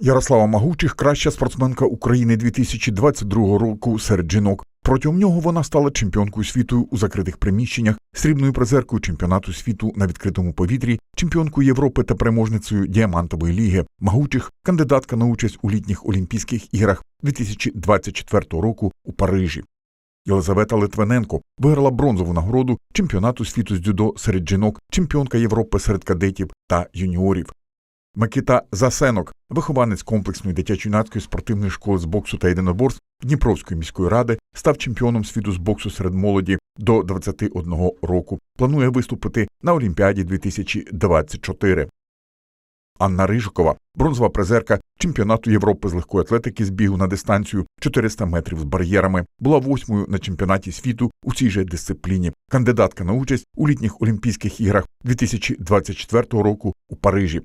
Ярослава Магучих краща спортсменка України 2022 року серед жінок. Протягом нього вона стала чемпіонкою світу у закритих приміщеннях, срібною призеркою чемпіонату світу на відкритому повітрі, чемпіонкою Європи та переможницею діамантової ліги. Магучих кандидатка на участь у літніх Олімпійських іграх 2024 року у Парижі. Єлизавета Литвиненко виграла бронзову нагороду чемпіонату світу з дзюдо серед жінок, чемпіонка Європи серед кадетів та юніорів. Микита Засенок, вихованець комплексної дитячо-юнацької спортивної школи з боксу та єдиноборств Дніпровської міської ради, став чемпіоном світу з боксу серед молоді до 21 року. Планує виступити на Олімпіаді 2024. Анна Рижикова, бронзова призерка чемпіонату Європи з легкої атлетики з бігу на дистанцію 400 метрів з бар'єрами, була восьмою на чемпіонаті світу у цій же дисципліні. Кандидатка на участь у літніх Олімпійських іграх 2024 року у Парижі.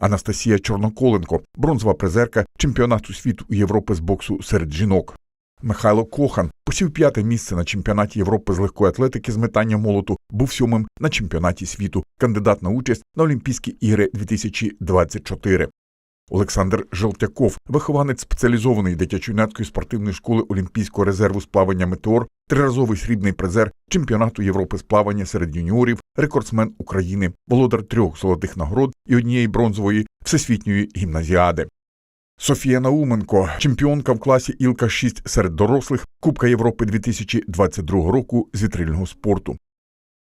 Анастасія Чорноколенко, бронзова призерка чемпіонату світу Європи з боксу серед жінок. Михайло Кохан посів п'яте місце на чемпіонаті Європи з легкої атлетики з метання молоту, був сьомим на чемпіонаті світу, кандидат на участь на Олімпійські ігри 2024. Олександр Желтяков, вихованець спеціалізованої дитячо-юнацької спортивної школи Олімпійського резерву з плавання Метеор, триразовий срібний призер чемпіонату Європи з плавання серед юніорів, рекордсмен України, володар трьох золотих нагород і однієї бронзової всесвітньої гімназіади. Софія Науменко, чемпіонка в класі Ілка 6 серед дорослих, Кубка Європи 2022 року з вітрильного спорту.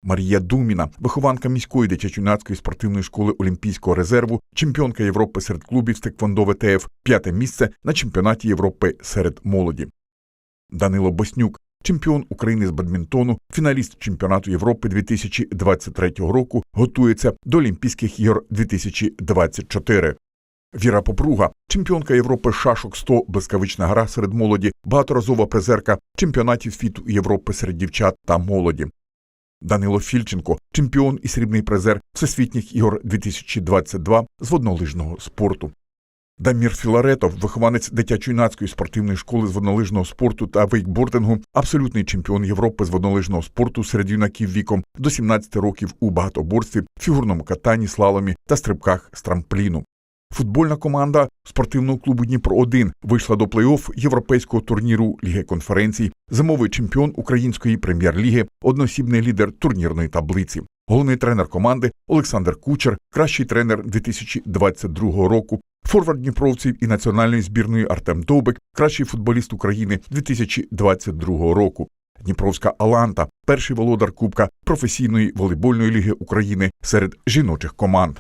Марія Думіна, вихованка міської дитячо-юнацької спортивної школи Олімпійського резерву, чемпіонка Європи серед клубів з Теквондо ВТФ, п'яте місце на чемпіонаті Європи серед молоді. Данило Боснюк, чемпіон України з бадмінтону, фіналіст чемпіонату Європи 2023 року, готується до Олімпійських ігор 2024. Віра Попруга, чемпіонка Європи шашок 100, блискавична гра серед молоді, багаторазова призерка чемпіонатів світу Європи серед дівчат та молоді. Данило Фільченко, чемпіон і срібний призер Всесвітніх ігор 2022 з воднолижного спорту. Дамір Філаретов, вихованець дитячо-юнацької спортивної школи з воднолижного спорту та вейкбордингу, абсолютний чемпіон Європи з воднолижного спорту серед юнаків віком до 17 років у багатоборстві, фігурному катанні, слаломі та стрибках з трампліну. Футбольна команда спортивного клубу Дніпро 1 вийшла до плей-офф європейського турніру Ліги конференцій, зимовий чемпіон української прем'єр-ліги, одноосібний лідер турнірної таблиці. Головний тренер команди Олександр Кучер, кращий тренер 2022 року. Форвард Дніпровців і національної збірної Артем Довбик, кращий футболіст України 2022 року. Дніпровська Аланта, перший володар Кубка професійної волейбольної ліги України серед жіночих команд.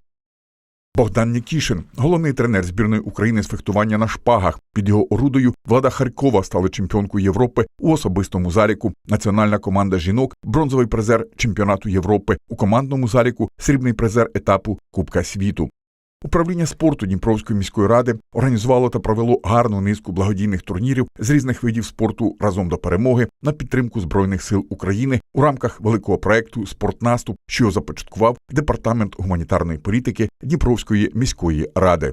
Богдан Нікішин, головний тренер збірної України з фехтування на шпагах. Під його орудою Влада Харкова стала чемпіонкою Європи у особистому заліку. Національна команда жінок, бронзовий призер чемпіонату Європи у командному заліку, срібний призер етапу Кубка світу. Управління спорту Дніпровської міської ради організувало та провело гарну низку благодійних турнірів з різних видів спорту разом до перемоги на підтримку Збройних сил України у рамках великого проекту Спортнаступ, що започаткував департамент гуманітарної політики Дніпровської міської ради.